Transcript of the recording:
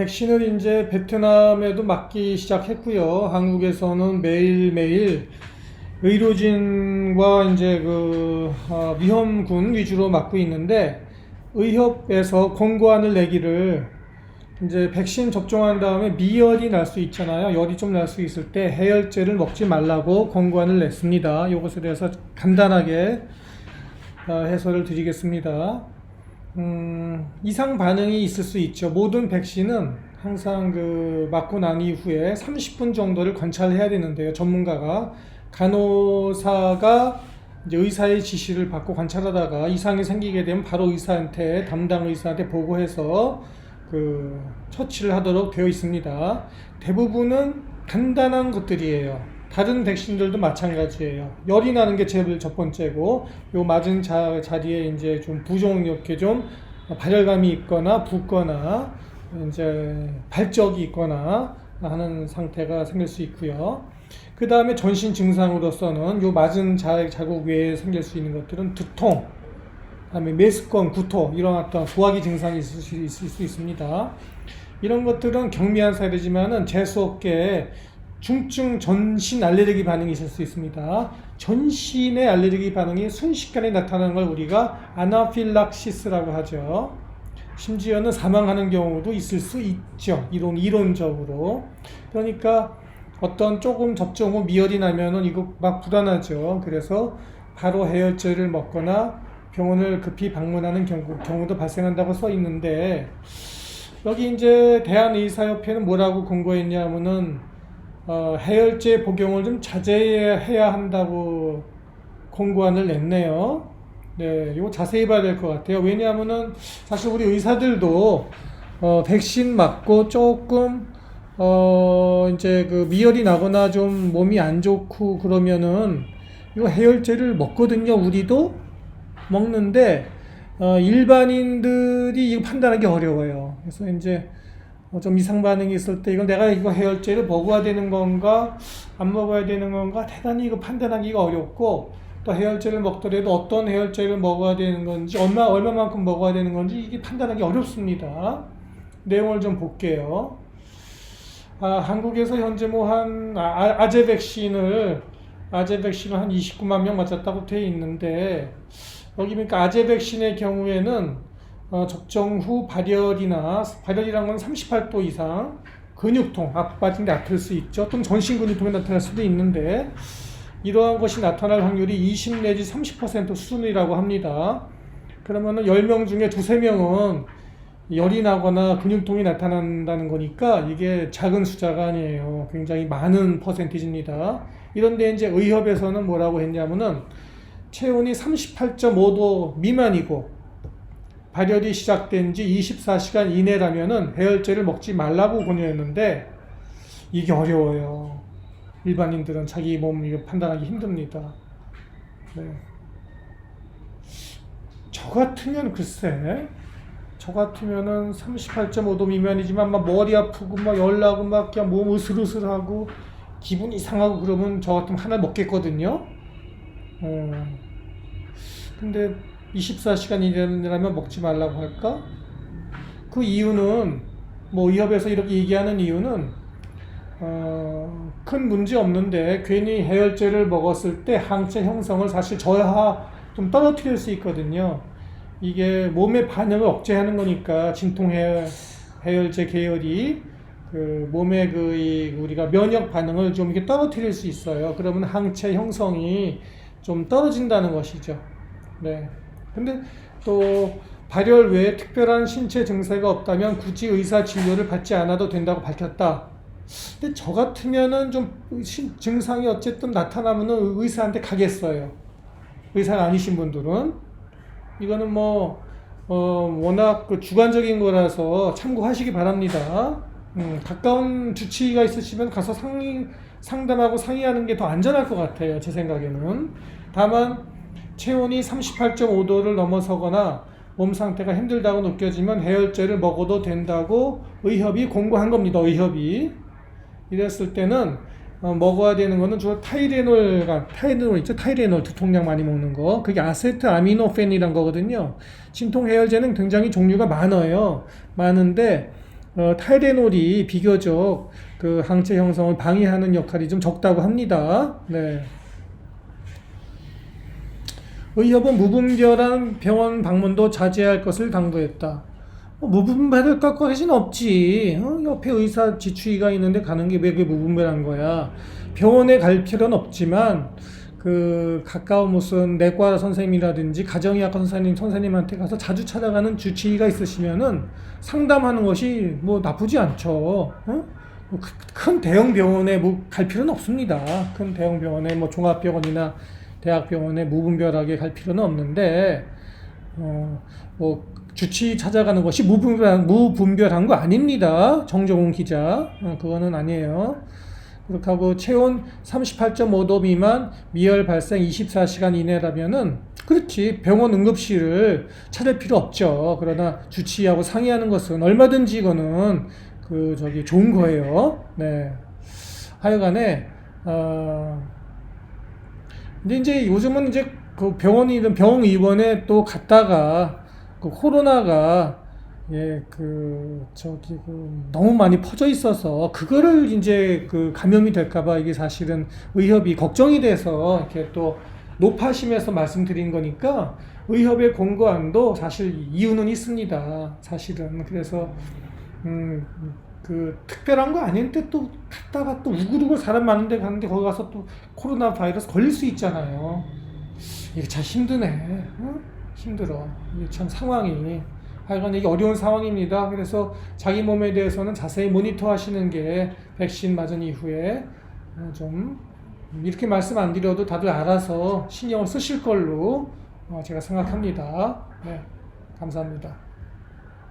백신을 이제 베트남에도 맞기 시작했고요. 한국에서는 매일매일 의료진과 이제 그 어, 위험군 위주로 맞고 있는데 의협에서 권고안을 내기를 이제 백신 접종한 다음에 미열이 날 수 있잖아요. 열이 좀 날 수 있을 때 해열제를 먹지 말라고 권고안을 냈습니다. 이것에 대해서 간단하게 어, 해설을 드리겠습니다. 음, 이상 반응이 있을 수 있죠. 모든 백신은 항상 그 맞고 난 이후에 30분 정도를 관찰해야 되는데요. 전문가가 간호사가 의사의 지시를 받고 관찰하다가 이상이 생기게 되면 바로 의사한테 담당 의사한테 보고해서 그 처치를 하도록 되어 있습니다. 대부분은 간단한 것들이에요. 다른 백신들도 마찬가지예요. 열이 나는 게 제일 첫 번째고, 요 맞은 자, 자리에 이제 좀 부종 이렇게 좀 발열감이 있거나 붓거나 이제 발적이 있거나 하는 상태가 생길 수 있고요. 그 다음에 전신 증상으로서는 요 맞은 자, 자국 외에 생길 수 있는 것들은 두통, 그다음에 메스꺼움, 구토 이런 어떤 소화기 증상이 있을 수, 있을 수 있습니다. 이런 것들은 경미한 사례지만은 재수 없게 중증 전신 알레르기 반응이 있을 수 있습니다. 전신의 알레르기 반응이 순식간에 나타나는 걸 우리가 아나필락시스라고 하죠. 심지어는 사망하는 경우도 있을 수 있죠. 이론 이론적으로. 그러니까 어떤 조금 접종 후 미열이 나면은 이거 막 불안하죠. 그래서 바로 해열제를 먹거나 병원을 급히 방문하는 경우, 경우도 발생한다고 써 있는데 여기 이제 대한의사협회는 뭐라고 권고했냐면은 어, 해열제 복용을 좀 자제해야 한다고 권고안을 냈네요. 네, 이거 자세히 봐야 될 것 같아요. 왜냐하면은 사실 우리 의사들도 어, 백신 맞고 조금 어, 이제 그 미열이 나거나 좀 몸이 안 좋고 그러면은 이거 해열제를 먹거든요. 우리도 먹는데 어, 일반인들이 이거 판단하기 어려워요. 그래서 이제 어, 좀 이상 반응이 있을 때 이거 내가 이거 해열제를 먹어야 되는 건가 안 먹어야 되는 건가 대단히 이거 판단하기가 어렵고 또 해열제를 먹더라도 어떤 해열제를 먹어야 되는 건지 얼마 얼마만큼 먹어야 되는 건지 이게 판단하기 어렵습니다. 내용을 좀 볼게요. 아, 한국에서 현재 뭐한 아, 아재 백신을 아재 백신을 한 29만 명 맞았다고 돼 있는데 여기 보니까 아재 백신의 경우에는 어, 접종 후 발열이나 발열이란 건 38도 이상 근육통, 아프 빠진 게 아플 수 있죠. 또는 전신 근육통이 나타날 수도 있는데 이러한 것이 나타날 확률이 20 내지 30% 수준이라고 합니다. 그러면은 10명 중에 두세 명은 열이 나거나 근육통이 나타난다는 거니까 이게 작은 숫자가 아니에요. 굉장히 많은 퍼센티지입니다. 이런데 이제 의협에서는 뭐라고 했냐면은 체온이 38.5도 미만이고 발열이 시작된 지 24시간 이내라면은 해열제를 먹지 말라고 권유했는데 이게 어려워요. 일반인들은 자기 몸 이거 판단하기 힘듭니다. 네. 저 같으면 글쎄, 저 같으면은 38.5도 미만이지만 막 머리 아프고 막 열나고 막 그냥 몸 으슬으슬하고 기분 이상하고 그러면 저 같으면 하나 먹겠거든요. 어. 근데 24시간 이내라면 먹지 말라고 할까? 그 이유는 뭐 의협에서 이렇게 얘기하는 이유는 어, 큰 문제 없는데 괜히 해열제를 먹었을 때 항체 형성을 사실 저하 좀 떨어뜨릴 수 있거든요. 이게 몸의 반응을 억제하는 거니까 진통 해열, 해열제 계열이 그 몸의 그 이 우리가 면역 반응을 좀 이렇게 떨어뜨릴 수 있어요. 그러면 항체 형성이 좀 떨어진다는 것이죠. 네. 근데 또 발열 외에 특별한 신체 증세가 없다면 굳이 의사 진료를 받지 않아도 된다고 밝혔다. 근데 저 같으면은 좀 신- 증상이 어쨌든 나타나면은 의사한테 가겠어요. 의사가 아니신 분들은 이거는 뭐 어, 워낙 그 주관적인 거라서 참고하시기 바랍니다. 음, 가까운 주치의가 있으시면 가서 상의, 상담하고 상의하는 게 더 안전할 것 같아요. 제 생각에는. 다만 체온이 38.5도를 넘어서거나 몸 상태가 힘들다고 느껴지면 해열제를 먹어도 된다고 의협이 공고한 겁니다. 의협이. 이랬을 때는 어, 먹어야 되는 거는 주로 타이레놀, 타이레놀 있죠? 타이레놀 두통약 많이 먹는 거. 그게 아세트 아미노펜이란 거거든요. 진통 해열제는 굉장히 종류가 많아요. 많은데 어, 타이레놀이 비교적 그 항체 형성을 방해하는 역할이 좀 적다고 합니다. 네. 의협은 무분별한 병원 방문도 자제할 것을 당부했다. 어, 무분별할 것까지는 없지. 어? 옆에 의사 지추이가 있는데 가는 게 왜 그게 무분별한 거야? 병원에 갈 필요는 없지만 그 가까운 무슨 내과 선생님이라든지 가정의학과 선생님 선생님한테 가서 자주 찾아가는 주치의가 있으시면은 상담하는 것이 뭐 나쁘지 않죠. 어? 뭐그 큰 대형 병원에 뭐 갈 필요는 없습니다. 큰 대형 병원에 뭐 종합병원이나 대학병원에 무분별하게 갈 필요는 없는데 어, 뭐 주치 찾아가는 것이 무분별한, 무분별한 거 아닙니다. 정정훈 기자. 어, 그거는 아니에요. 그렇게 하고 체온 38.5도 미만 미열 발생 24시간 이내라면은 그렇지 병원 응급실을 찾을 필요 없죠. 그러나 주치의하고 상의하는 것은 얼마든지 이거는 그 저기 좋은 거예요. 네. 하여간에 어 근데 이제 요즘은 이제 그 병원이든 병원 의원에 또 갔다가 그 코로나가 예, 그 저기 그 너무 많이 퍼져 있어서 그거를 이제 그 감염이 될까봐 이게 사실은 의협이 걱정이 돼서 이렇게 또 높아심에서 말씀드린 거니까 의협의 권고안도 사실 이유는 있습니다. 사실은 그래서 음, 그 특별한 거 아닌데 또 갔다가 또 우글우글 사람 많은데 갔는데 거기 가서 또 코로나 바이러스 걸릴 수 있잖아요. 이게 참 힘드네. 응? 힘들어. 이게 참 상황이. 하여간 이게 어려운 상황입니다. 그래서 자기 몸에 대해서는 자세히 모니터 하시는 게 백신 맞은 이후에 어, 좀 이렇게 말씀 안 드려도 다들 알아서 신경을 쓰실 걸로 어, 제가 생각합니다. 네, 감사합니다.